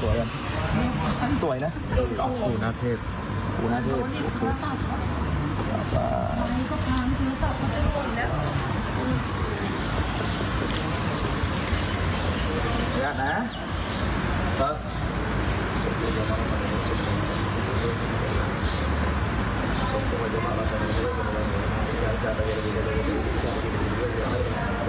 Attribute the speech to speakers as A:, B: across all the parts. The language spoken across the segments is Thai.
A: สวยอะสวยนะ
B: ปู่นาเทพ
A: ปูนาเทพ
C: หยิบโทรศัพท์ไม้ก็พังโทรศัพท์ก็จะหล่นแล้ว
A: เดี๋ยวนะครับเว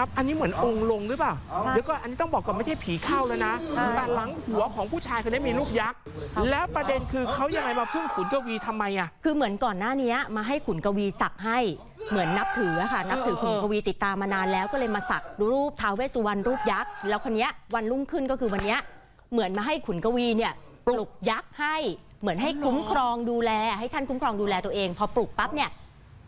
D: ครับ อันนี้เหมือนองค์ลงหรือเปล่า เดี๋ยวก็อันนี้ต้องบอกก่อนไม่ใช่ผีเข้าแล้วนะ แต่หลังหัวของผู้ชายคนนี้มีรูปยักษ์ แล้วประเด็นคือเขายังไงมาพึ่งขุนกวีทำไมอะ
E: คือเหมือนก่อนหน้านี้มาให้ขุนกวีสักให้เหมือนนับถืออะค่ะ นับถือขุนกวีติดตามมานานแล้วก็เลยมาสักรูปท้าวเวสสุวรรณรูปยักษ์แล้วคนนี้ยวันรุ่งขึ้นก็คือวันเนี้ยเหมือนมาให้ขุนกวีเนี่ยปลุกยักษ์ให้เหมือนให้คุ้มครองดูแล ให้ท่านคุ้มครองดูแลตัวเอง พอปลุกปั๊บเนี่ย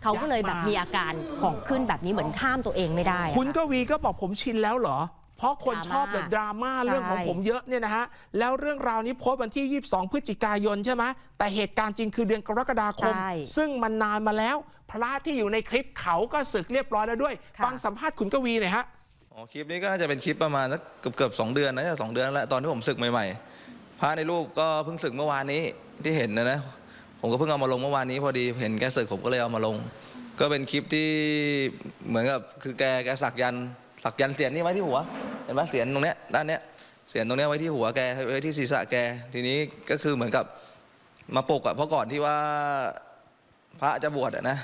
E: เขาก็เลยแบบมีอาการของขึ้นแบบนี้เหมือนข้ามตัวเองไม่ได้อะ
D: คุณกวีก็บอกผมชินแล้วเหรอ เพราะคนชอบแบบดราม่า
E: ใช่
D: เรื่องของผมเยอะเนี่ยนะฮะ แล้วเรื่องราวนี้โพสต์วันที่ 22 พฤศจิกายนใช่ไหมแต่เหตุการณ์จริงคือเดือนกรกฎาคม
E: ใช่
D: ซึ่งมันนานมาแล้ว พระที่อยู่ในคลิปเขาก็สึกเรียบร้อยแล้วด้วย
E: ค่ะ
D: ฟังสัมภาษณ์คุณกวีหน่อยฮะ
F: อ๋อคลิปนี้ก็น่าจะเป็นคลิปประมาณสักเกือบเกือบสองเดือนนะจะสองเดือนแล้วตอนที่ผมศึกใหม่ๆพระในรูปก็เพิ่งศึกเมื่อวานนี้ที่เห็นนะนะ ผมก็เพิ่งเอามาลงเมื่อวานนี้พอดีเห็นแกศึกผมก็เลยเอามาลง ก็เป็นคลิปที่เหมือนกับคือแกแกสักยันสักยันเสียนนี่ไว้ที่หัว เห็นไหมเสียนตรงเนี้ยด้านเนี้ยเสียนตรงเนี้ยไว้ที่หัวแกไว้ที่ศีรษะแกทีนี้ก็คือเหมือนกับมาปลุกอะเพราะก่อนที่ว่าพระจะบวชอะนะ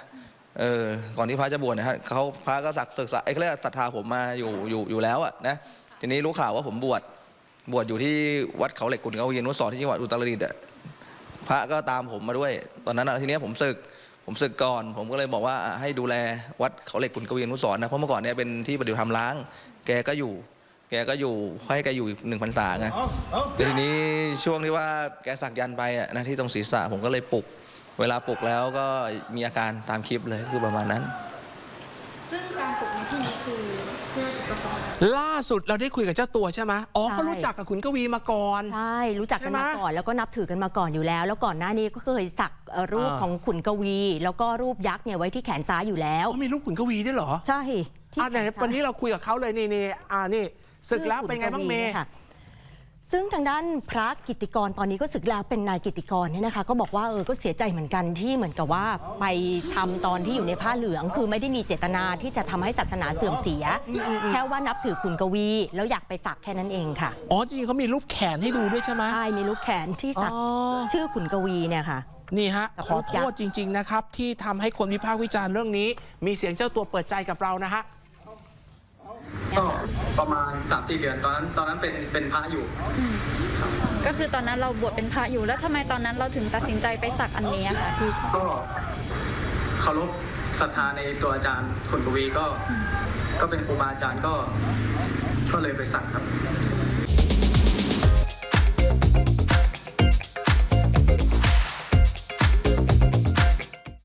F: เออก่อนที่พระจะบวชเนะฮะเขาพระก็สักศึกษาไอ้เขาเรียกศรัทธาผมมาอยู่อยู่อยู่แล้วอะนะทีนี้รู้ข่าวว่าผมบวชบวชอยู่ที่วัดเขาเหล็กกุนเขาเย็นนุสรที่จังหวัดอุตรดิตถ์อะ พระก็ตามผมมาด้วย ตอนนั้นอะทีนี้ผมศึกผมศึกก่อน ผมก็เลยบอกว่าอะให้ดูแลวัดเขาเหล็กกุนกวีนุสรณ์นะเพราะเมื่อก่อนเนี่ยเป็นที่ปฏิบัติธรรมล้าง แกก็อยู่ แกก็อยู่ให้แกอยู่อีกหนึ่งพรรษาไง
A: เอาเอา
F: แต่ทีนี้ช่วงที่ว่าแกสักยันต์ไปอะนะที่ตรงศีรษะผมก็เลยปลุก เวลาปลุกแล้วก็มีอาการตามคลิปเลยคือประมาณนั้น
G: ซึ่งการปลุก ในที่นี้คือเพื่อจุดประสงค์
D: ล่าสุดเราได้คุยกับเจ้าตัวใช่ไหมอ๋อ
E: ใช่
D: เขารู้จักกับขุนกวีมาก่อน
E: ใช่ รู้จักกันมา
D: ใช่ไหม
E: ก่อนแล้วก็นับถือกันมาก่อนอยู่แล้ว แล้วก่อนหน้านี้ก็เคยสักเอ่อรูป
D: อ่า
E: ของขุนกวี แล้วก็รูปยักษ์เนี่ยไว้ที่แขนซ้ายอยู่แล้ว
D: อ๋อมีรูปขุนกวีด้วยเหรอ
E: ใช่ที่
D: อะไหน
E: แขซ้าย
D: วันนี้เราคุยกับเขาเลยนี่นี่อ่านี่ศึกแล้วเป็นไงบ้างเมย์
E: ค่ะ ซึ่งทางด้านพระกิตติกรตอนนี้ก็ศึกแล้วเป็นนายกิตติกรเนี่ยนะคะ ก็บอกว่าเออก็เสียใจเหมือนกันที่เหมือนกับว่าไปทำตอนที่อยู่ในผ้าเหลือง คือไม่ได้มีเจตนาที่จะทำให้ศาสนาเสื่อมเสีย แค่ว่านับถือขุนกวี แล้วอยากไปสักแค่นั้นเองค่ะ
D: อ๋อจริงๆเขามีรูปแขนให้ดูด้วยใช่ไหม
E: ใช่มีลูกแขนที่สัก
D: อ๋อ
E: ชื่อขุนกวีเนี่ยค่ะ
D: นี่ฮะ
E: กับ
D: ขอ
E: รูป
D: โท
E: ยักษ์
D: ษจริง ๆ นะครับ ที่ทำให้คนวิพากษ์วิจารณ์เรื่องนี้ มีเสียงเจ้าตัวเปิดใจกับเรานะฮะ
H: ก็ ประมาณ3าสี่เดือนตอนนั้นตอนนั้นเป็นเป็นพระอยู่
G: ก็คือตอนนั้นเราบวชเป็นพระอยู่แล้วทำไมตอนนั้นเราถึงตัดสินใจไปสักอันนี้อะค่ะคือ
H: ก็เคารพศรัทธาในตัวอาจารย์ขุนกวีก็ ก็เป็นครูบาอาจารย์ก็ ก็เลยไปสักครับ